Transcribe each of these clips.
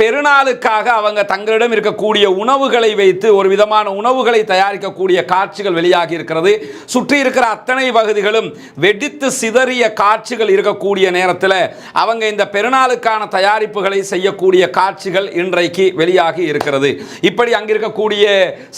பெருநாளுக்காக அவங்க தங்களிடம் இருக்கக்கூடிய உணவுகளை வைத்து ஒரு விதமான உணவுகளை தயாரிக்கக்கூடிய காட்சிகள் வெளியாகி இருக்கிறது. சுற்றி இருக்கிற அத்தனை பகுதிகளும் வெடித்து சிதறிய காட்சிகள் இருக்கக்கூடிய நேரத்தில் அவங்க இந்த பெருநாளுக்கான தயாரிப்புகளை செய்யக்கூடிய காட்சிகள் இன்றைக்கு வெளியாகி இருக்கிறது. இப்படி அங்கிருக்கக்கூடிய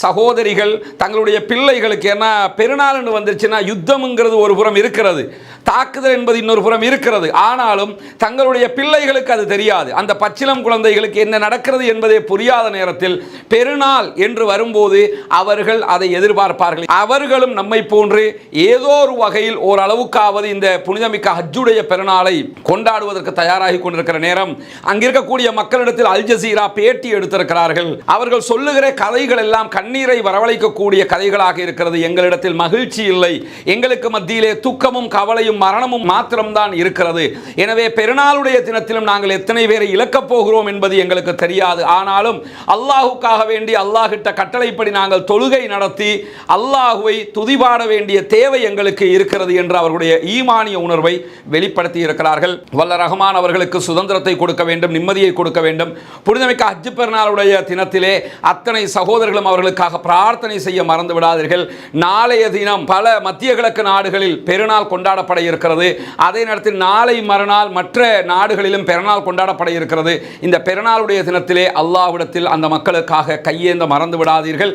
சகோதரிகள் தங்களுடைய பிள்ளைகளுக்கு ஏன்னா பெருநாள்னு வந்துருச்சுன்னா யுத்தம்ங்கிறது ஒரு புறம் இருக்கிறது. தாக்குதல் என்பது இன்னொரு புறம் இருக்கிறது. ஆனாலும் தங்களுடைய பிள்ளைகளுக்கு அது தெரியாது. அந்த பச்சிலம் அவர்களுக்கு என்ன நடக்கிறது என்பதே புரியாத நேரத்தில் பெருநாள் என்று வரும்போது அவர்கள் அதை எதிர்பார்ப்பார்கள். அவர்களும் நம்மை போன்று ஏதோ ஒரு வகையில் ஓரளவுக்காவது இந்த புனிதமிக்க ஹஜ்ஜுடைய பெருநாளை கொண்டாடுவதற்கு தயாராகி கொண்டிருக்கிற நேரம் அங்கிருக்கக்கூடிய மக்களிடத்தில் அல் ஜசீரா பேட்டி எடுத்திருக்கிறார்கள். அவர்கள் சொல்லுகிற கதைகள் எல்லாம் கண்ணீரை வரவழைக்கக்கூடிய கதைகளாக இருக்கிறது. எங்களிடத்தில் மகிழ்ச்சி இல்லை. எங்களுக்கு மத்தியிலே துக்கமும் கவலையும் மரணமும் மாத்திரம்தான் இருக்கிறது. எனவே பெருநாளுடைய தினத்திலும் நாங்கள் எத்தனை பேரை இழக்கப் போகிறோம் என்பது என்பது எங்களுக்கு தெரியாது. ஆனாலும் அல்லாஹுக்காக வேண்டி அல்லாஹிட்ட கட்டளைப்படி நாங்கள் தொழுகை நடத்தி அல்லாஹுவை துதிபாட வேண்டிய தேவை எங்களுக்கு இருக்கிறது என்று அவர்களுடைய ஈமானிய உணர்வை வெளிப்படுத்தி இருக்கிறார்கள். வல்ல ரஹ்மான் அவர்களுக்கு சுதந்திரத்தை கொடுக்க வேண்டும் நிம்மதியை கொடுக்க வேண்டும். புனிதமிக்க அஜு பெருநாளுடைய தினத்திலே அத்தனை சகோதரர்களும் அவர்களுக்காக பிரார்த்தனை செய்ய மறந்து விடாதீர்கள். நாளைய தினம் பல மத்திய கிழக்கு நாடுகளில் பெருநாள் கொண்டாடப்பட இருக்கிறது. அதே நேரத்தில் நாளை மறுநாள் மற்ற நாடுகளிலும் பெருநாள் கொண்டாடப்பட இருக்கிறது. இந்த பெருநாள் பெருநாளுடைய தினத்திலே அல்லாவிடத்தில் அந்த மக்களுக்காக கையேந்த மறந்து விடாதீர்கள்